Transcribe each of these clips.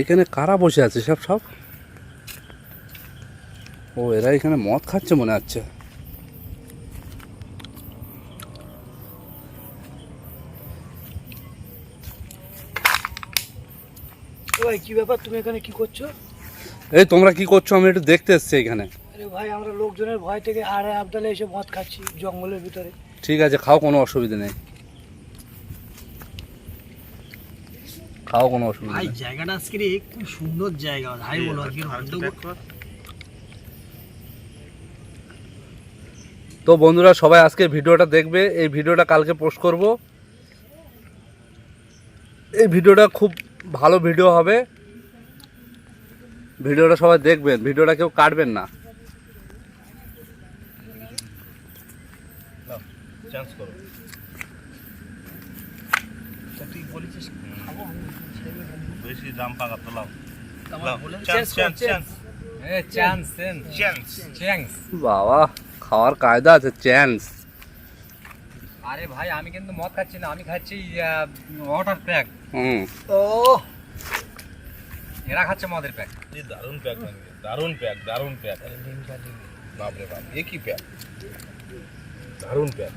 এখানে কারা বসে আছে সব সব? ও এরা এখানে মদ খাচ্ছে মনে হচ্ছে। ভাই কি ব্যাপার? তুমি এখানে কি করছ? এই তোমরা কি করছ? আমি একটু দেখতে এসছি এখানে। আরে ভাই আমরা লোকজনের ভয় থেকে আড়ে আবদালে এসে মদ খাচ্ছি জঙ্গলের ভিতরে। ঠিক আছে খাও কোনো অসুবিধা নেই। খাও কোনো অসুবিধা ভাই জায়গাটা আজকে খুব সুন্দর জায়গা। ভাই বলো তো বন্ধুরা সবাই আজকে ভিডিওটা দেখবে। এই ভিডিওটা কালকে পোস্ট করব। এই ভিডিওটা খুব ভালো ভিডিও হবে। ভিডিওটা সবাই দেখবেন। ভিডিওটা কেউ কাটবেন না। চান্স করো তুই বলেছিস খাব আমি ছেড়ে দেবো। বেশি দাম পাকা তো লাও। তারপর লাও। বলে- চান্স Chance কর, চান্স চান্স chance। চান্স বাবা খাওয়ার কায়দা আছে চ্যান্স আরে ভাই আমি কিন্তু মদ খাচ্ছি না আমি খাচ্ছি ওয়াটার প্যাক হুম। ও এরা খাচ্ছে মদের প্যাক এই দারুণ প্যাক মানে দারুণ প্যাক দারুণ প্যাক বাপ রে বাপ এ কি প্যাক দারুণ প্যাক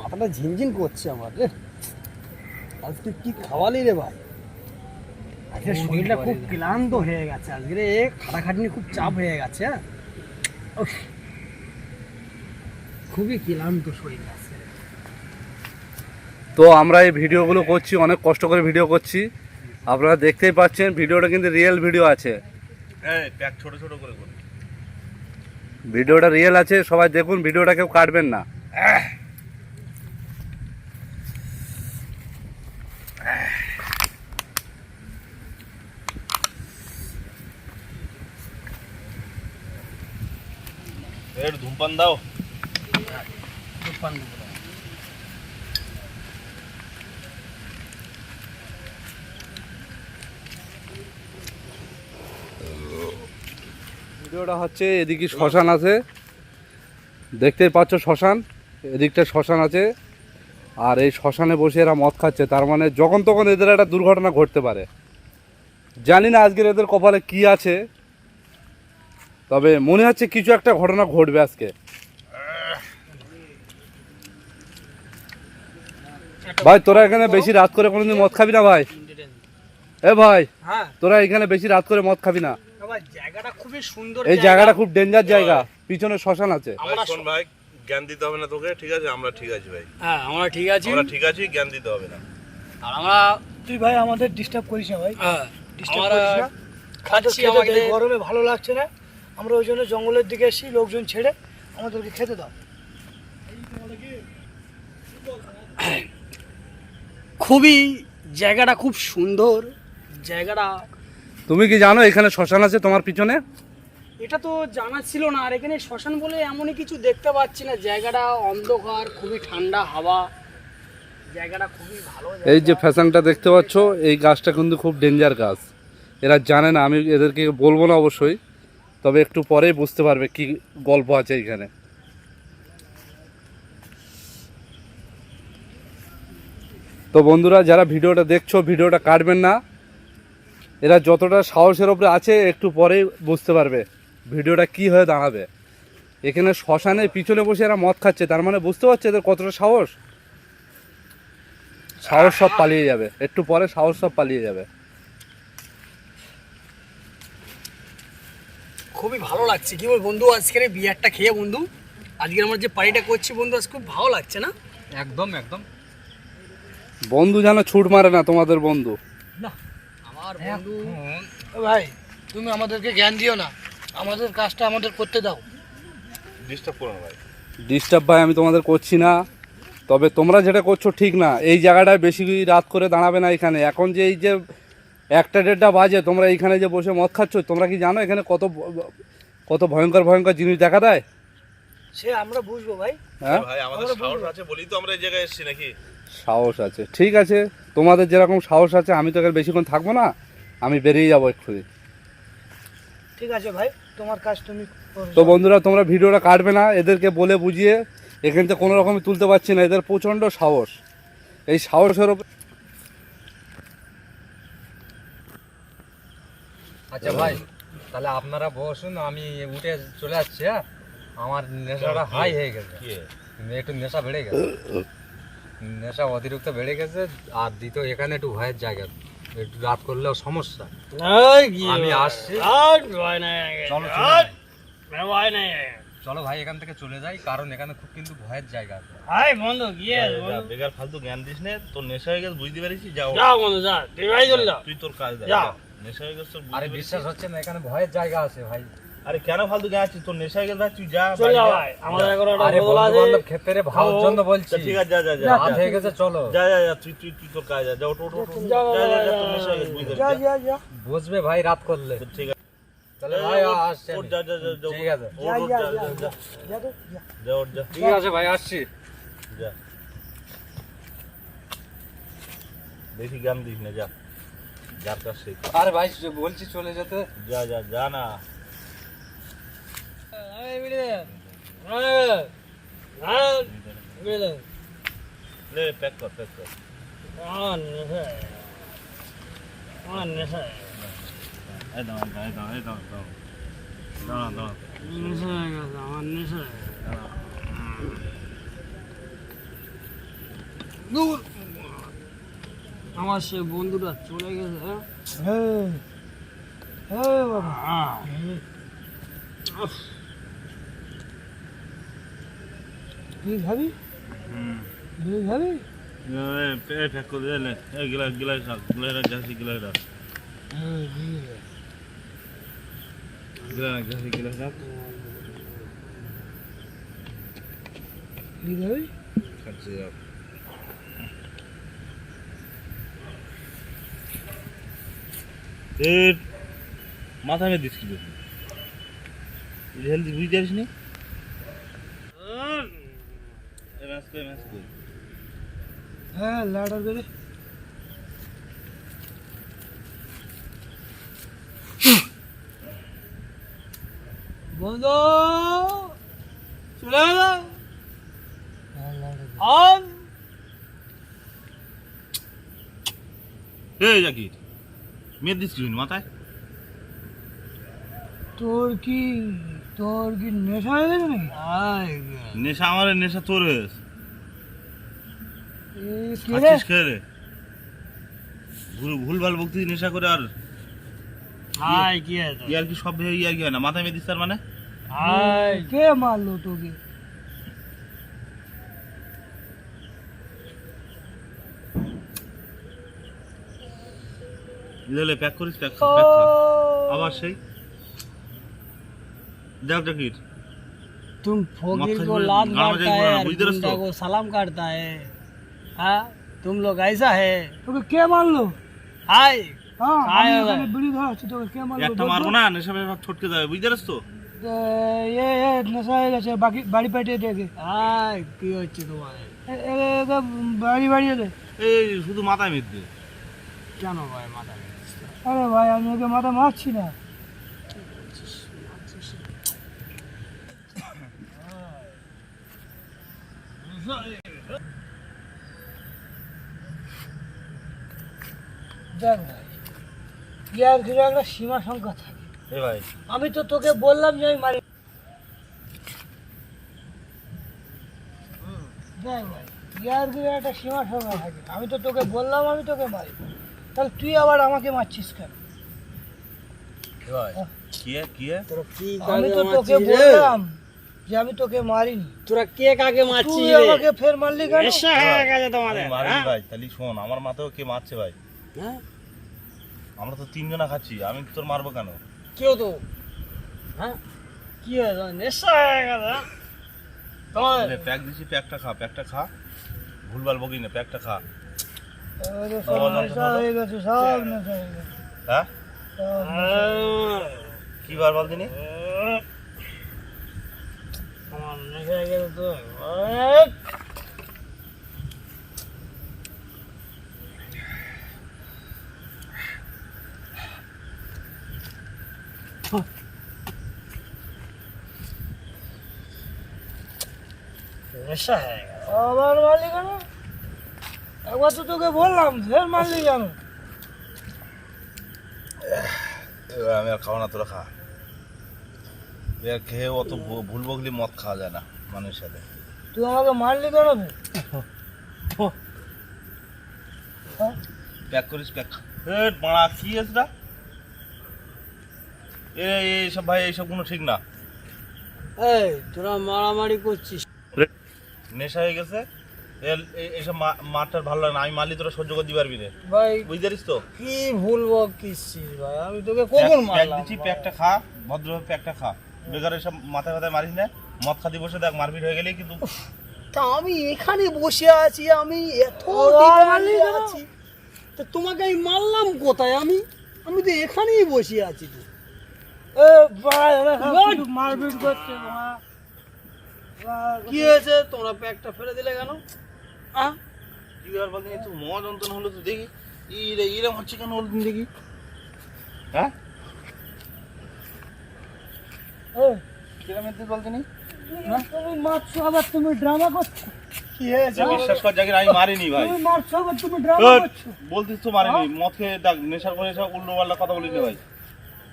মাথাটা ঝিনঝিন করছে আমার রে। আজকে কি খাওয়ালি রে ভাই? আজকে শরীরটা খুব ক্লান্ত হয়ে গেছে আজকে রে। খাটাখাটনি খুব চাপ হয়ে গেছে হ্যাঁ। খুবই ক্লান্ত শরীর আছে তো আমরা এই ভিডিওগুলো করছি অনেক কষ্ট করে ভিডিও করছি। আপনারা দেখতেই পাচ্ছেন ভিডিওটা কিন্তু রিয়েল ভিডিও আছে। ছোট ছোট করে ভিডিওটা রিয়েল আছে সবাই দেখুন ভিডিওটা কেউ কাটবেন না। এর ধূমপান দাও দেবো। ভিডিওটা হচ্ছে এদিকে শ্মশান আছে। দেখতেই পাচ্ছ শ্মশান এদিকটা শ্মশান আছে। আর এই শ্মশানে বসে এরা মদ খাচ্ছে তার মানে যখন তখন এদের একটা দুর্ঘটনা ঘটতে পারে। জানি না আজকের এদের কপালে কি আছে। তবে মনে হচ্ছে কিছু একটা ঘটনা ঘটবে আজকে। ভাই তোরা এখানে বেশি রাত করে কোনোদিন মদ খাবি না ভাই? এ ভাই হ্যাঁ। তোরা এখানে বেশি রাত করে মদ খাবি না। জায়গাটা খুবই সুন্দর এই জায়গাটা খুব ডেঞ্জার জায়গা। পিছনে শ্মশান আছে। শোন ভাই জ্ঞান দিতে হবে না তোকে ঠিক আছে? আমরা ঠিক আছি ভাই। হ্যাঁ আমরা ঠিক আছি। আমরা ঠিক আছি জ্ঞান দিতে হবে না। আর আমরা তুই ভাই আমাদের ডিস্টার্ব করিস না ভাই। হ্যাঁ ডিস্টার্ব করিস না। খাচ্ছি আমাকে গরমে ভালো লাগছে না? আমরা ওই জন্য জঙ্গলের দিকে এসেছি লোকজন ছেড়ে আমাদেরকে খেতে দাও। খুবই জায়গাটা খুব সুন্দর। জায়গাটা তুমি কি জানো এখানে শ্মশান আছে তোমার পিছনে? এটা তো জানা ছিল না আর এখানে শ্মশান বলে এমনই কিছু দেখতে পাচ্ছি না। জায়গাটা অন্ধকার খুবই ঠান্ডা হাওয়া। জায়গাটা খুবই ভালো এই যে ফ্যাশনটা দেখতে পাচ্ছ এই গাছটা কিন্তু খুব ডেঞ্জার গাছ। এরা জানে না আমি এদেরকে বলব না অবশ্যই। তবে একটু পরেই বুঝতে পারবে কি গল্প আছে এখানে। তো বন্ধুরা, যারা ভিডিওটা দেখছ, ভিডিওটা কাটবেন না। এরা যতটা সাহসের ওপরে আছে, একটু পরেই বুঝতে পারবে ভিডিওটা কি হয়ে দাঁড়াবে। এখানে শ্মশানে পিছনে বসে এরা মদ খাচ্ছে, তার মানে বুঝতে পারছে এদের কতটা সাহস? সাহস সব পালিয়ে যাবে। একটু পরে সাহস সব পালিয়ে যাবে। খুবই ভালো লাগছে। কি বল বন্ধু আজকের বিয়ারটা খেয়ে বন্ধু আজকে আমরা যে পার্টিটা করছি বন্ধু আজ খুব ভালো লাগছে না? একদম একদম। বন্ধু যেন ছুট মারে না তোমাদের বন্ধু। আমার বন্ধু ভাই তুমি আমাদেরকে জ্ঞান দিও না। আমাদের কাজটা আমাদের করতে দাও। ডিস্টার্ব করো না ভাই। ডিস্টার্ব ভাই আমি তোমাদের করছি না। তবে তোমরা যেটা করছ ঠিক না। এই জায়গাটায় বেশি রাত করে দাঁড়াবে না এখানে। এখন যে এই যে একটা দেড়টা বাজে তোমরা এইখানে যে বসে মদ খাচ্ছ তোমরা কি জানো এখানে কত কত ভয়ঙ্কর ভয়ঙ্কর জিনিস দেখা দেয়? সে আমরা বুঝব ভাই। হ্যাঁ? ভাই আমাদের সাহস আছে বলি তো আমরা এই জায়গায় এসেছি নাকি? সাহস আছে। ঠিক আছে তোমাদের যেরকম সাহস আছে আমি তো এখানে বেশিক্ষণ থাকব না আমি বেরিয়ে যাব এক্ষুনি। ঠিক আছে ভাই তোমার কাজ তুমি তো বন্ধুরা তোমরা ভিডিওটা কাটবে না এদেরকে বলে বুঝিয়ে এখান থেকে কোনো রকমই তুলতে পারছি না এদের প্রচণ্ড সাহস। এই সাহসের ওপর আচ্ছা ভাই তাহলে আপনারা বসুন আমি উঠে চলে যাচ্ছি হ্যাঁ? আমার নেশাটা হাই হয়ে গেছে। একটু নেশা বেড়ে গেছে। নেশা অতিরিক্ত বেড়ে গেছে আর দ্বিতীয় এখানে একটু ভয়ের জায়গা। একটু রাত করলেও সমস্যা। আমি আসছি। আর ভয় নাই। চলো চলে। ভাই এখান থেকে চলে যাই কারণ এখানে খুব কিন্তু ভয়ের জায়গা আছে। বন্ধু গিয়ে যা, যা, বেকার ফালতু জ্ঞান দিস নে তোর নেশা হয়ে গেছে বুঝতে পারিস যাও। যাও বন্ধু যা তুই তোর কাজ যা। হয়ে আরে বিশ্বাস হচ্ছে না এখানে ভয়ের জায়গা আছে ভাই আরে কেন ফালতু জ্ঞান আছিস তোর নেশা হয়ে তুই যা চলে। ভাই আমাদের এখন একটা বন্ধু আছে বান্ধব ক্ষেত্রে ভালোর জন্য বলছি ঠিক আছে যা যা যা রাত যা। হয়ে গেছে চলো যা যা যা তুই তুই তুই তোর কাজ যা যা ওঠ ওঠ ওঠ, ওঠ। যা, যা যা, যা যা যা, তোর নেশা হয়ে যা যা যা বসবে ভাই রাত করলে। ঠিক আছে তাহলে ভাই আসছে যা যা যা ঠিক আছে যা, যা যা, যা যা যা ঠিক আছে ভাই আসছি যা বেশি জ্ঞান দিস না যা যার কাজ সেই কর। আরে ভাই বলছি চলে যেতে যা যা যা না এই বিড়ি দে। এই, এই, বিড়ি দে। লে প্যাক কর প্যাক কর আমার নেশা আমার নেশা এই দাঁড়া দাঁড়া দাঁড়া এই দাঁড়া দাঁড়া দাঁড়া দাঁড়া নেশা হয়ে গেছে আমার নেশা হয়ে গেছে। দূর আমার সে বন্ধুটা চলে গেছে হ্যাঁ? হ্যাঁ। তুই খাবি তুই খাবি এই এর মাথা মে দিস কি দেখি হেলদি বুঝতে পারিস নি? হ্যাঁ লাডার করে বন্ধু চলে গেল আম এই জাকির। মেয়ে দিস কি মাথায়? তোর কি তোর কি নেশা হয়ে গেছে নাকি? নেশা আমার নেশা তোর হয়েছে খেয়ে রে? ভুল ভুলভাল বকতি নেশা করে আর কি ইয়ার কি সব ভেবে ইয়ার কি হয় না মাথায় মেয়ে দিস তার মানে? কে মারলো তোকে? দিলে প্যাক করিস প্যাক খা প্যাক খা আবার সেই দেখ জাকির तुम फोगिर मक्खन को में लात गाँव में मारता जाके है बोला, और बुझते गुंडा रस्तो। को सलाम करता है हाँ तुम लोग ऐसा है তোকে কে মারলো হাই হ্যাঁ আয় আমি আয়। এখানে বিড়ি ধরাচ্ছি তোকে কে মারলো একটা মারবো না নেশা মেশা সব ছটকে যাবে বুঝতে পারছ তো এ এ নেশা হয়ে গেছে বাকি বাড়ি পাঠিয়ে ডেকে হাই কি হচ্ছে তোমার এ- এ- একে বাড়ি বাড়ি এলে এই শুধু মাথায় মেয়ে দে কেন ভাই মাথা আরে ভাই আমি ওকে মাথা মারছি না। দেখ ভাই ইয়ার ঘিরে একটা সীমা সংখ্যা থাকে। ভাই। আমি তো তোকে বললাম যে আমি মারি। দেখ ভাই ইয়ার ঘিরে একটা সীমা সংখ্যা থাকে। আমি তো তোকে বললাম আমি তোকে মারি তাহলে তুই আবার আমাকে মারছিস কেন? আমি তো তোকে বললাম যে আমি তোকে মারিনি। তোরা কে কাকে তুই মারছিস আমাকে ফের মারলি কেন? হয়ে গেছে তোমাদের মারিনি? ভাই তাহলে শোন আমার মাথাও কে মারছে ভাই? হ্যাঁ? আমরা তো তিনজনা খাচ্ছি আমি তোর মারবো কেন? কেউ তো হ্যাঁ? কি হয়েছে নেশা হয়ে গেছে হ্যাঁ? প্যাক দিছি প্যাকটা খা প্যাকটা খা। ভুলভাল বকি না প্যাকটা খা। হয়ে? হ্যাঁ কি বার বল আমার নেশা হয়ে আবার মারলি কেন? একবার তো তোকে বললাম ফের মারলি কেন? এবার আমি আর খাব না তোরা খা। এবার খেয়ে অত ভুল বগলি মদ খাওয়া যায় না মানুষের সাথে। তুই আমাকে মারলি কেন প্যাক করিস প্যাক। মারা কি এটা এ এইসব ভাই এইসব কোনো ঠিক না। এই তোরা মারামারি করছিস। নেশা হয়ে গেছে? ভালো লাগে না। আমি মারলি তোরা সহ্য করে দিতে পারবি না ভাই বুঝতে পারিস তো? কি ভুলবো ভাই? আমি তোকে কখন প্যাক- প্যাক মারলাম দিচ্ছি প্যাকটা খা ভদ্রভাবে প্যাকটা খা। বেকার এসব মাথায় মাথায় মারিস না। মদ খাতি বসে দেখ মারপিট হয়ে গেলেই কিন্তু তা আমি এখানে বসে আছি আমি এত আছি। তা তোমাকে আমি মারলাম কোথায়? আমি আমি তো এখানেই বসে আছি তো। মারপিট করছে কি হয়েছে? তোমরা প্যাকটা ফেলে দিলে কেন? আহ কি আর বলতে একটু মহা যন্ত্রণা হলো তো দেখি। ইরে ইরম হচ্ছে কেন বলদিন দেখি? হ্যাঁ? এ, কিরম এতে বলতেনি তুমি মারছো আবার তুমি ড্রামা করছ। কি হয়েছে? বিশ্বাস কর জাকির আমি মারিনি ভাই। তুমি মারছো আবার তুমি ড্রামা করছ। বলতিস তো মারিনি। মদ খেয়ে দেখ নেশার করে এসব উল্টো পাল্টা কথা বলিনি ভাই।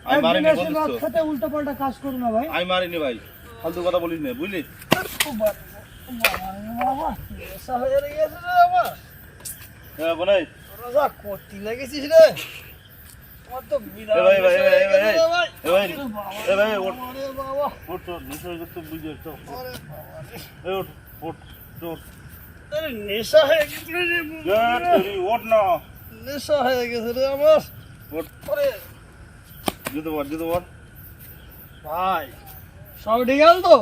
আমি মারিনি বলতিস তো। উল্টো পাল্টা কাজ করো না ভাই। আমি মারিনি ভাই। ফালতু কথা বলিস না বুঝলি? হয়ে নেশা হয়ে ওঠ। না নেশা হয়ে গেছে রে আরে জুতো জুতো বল ভাই, সব ঠিক আছে তো?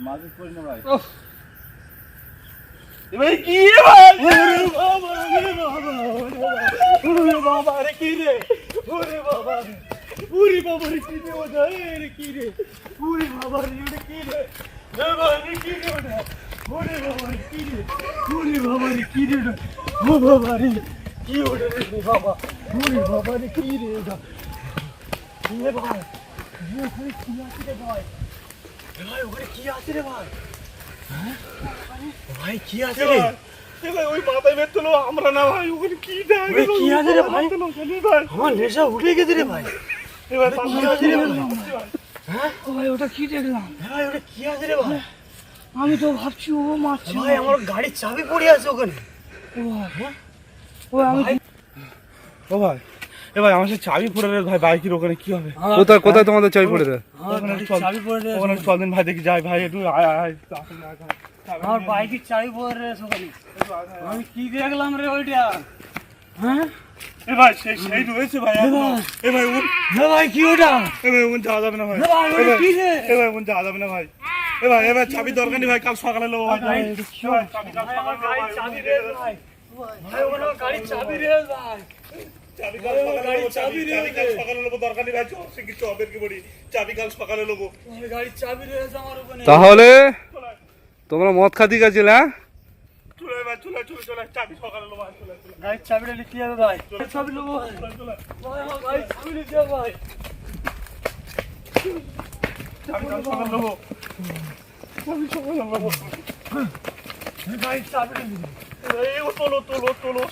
মাঝে করি না ভাই ভাই কি রে ভাই ওরে বাবা ওরে বাবা ওরে বাবা বাবা রে কি রে ওরে বাবা রে ওরে বাবা রে কি রে ওটা রে কি রে ওরে বাবা রে ওটা কি রে বাবা রে কি রে ওটা ওরে বাবা রে কি রে ওরে বাবা রে কি রে ওটা ও বাবা রে কি ওটা রে বাবা ওরে বাবা রে কি রে ওটা ভাই এ কি রে ভাই ভাই ওখানে কি আছে রে ভাই হ্যাঁ ভাই কি আছে রে ভাই ওই মাথায় বের তোলো আমরা না ভাই ওখানে কি দেখা ওরে কি আছে রে ভাই ভাই আমার নেশা উঠে গেছে রে ভাই এবার কি আছে রে ভাই ও ভাই ওটা কি দেখলাম ভাই ওটা কি আছে রে ভাই আমি তো ভাবছি ও মারছে ভাই আমার গাড়ির চাবি পড়ে আছে ওখানে ও ভাই ও আমি ও ভাই এ ভাই আমার চাবি পড়ে রে ভাই বাইকের ওখানে কি হবে কোথায় কোথায় তোমাদের চাবি পড়ে রে চাবি পড়ে রয়েছে ওখানে চল দিন ভাই দেখি যাই ভাই একটু আয় আয় আয় আমার বাইকের চাবি পড়ে রয়েছে ওখানে আমি কি দেখলাম রে ওইটা হ্যাঁ এ ভাই সেই সেই রয়েছে ভাই এখনও। এ ভাই উন হে ভাই কি ওটা এ ভাই উন যাওয়া যাবে না ভাই হে ভাই এ ওটা ভাই কি রে এ ভাই উন যাওয়া যাবে না ভাই এ ভাই এ ভাই চাবি দরকার নেই ভাই কাল সকালে নেব ভাই ভাই, চাবি কাল সকালে ভাই। ভাই ভাই ওখানে গাড়ির চাবি রে ভাই চাবি কাল সকালে নেব, চাবি চাবি কাল সকালে নেব দরকার নেই ভাই চল কিছু হবে কি বলি? চাবি কাল সকালে নেব। গাড়ির চাবি রয়েছে আমার ওখানে। তাহলে তোমরা মদ খাতি গেছিলে হ্যাঁ? তোলো তোলো তোলো তোলো।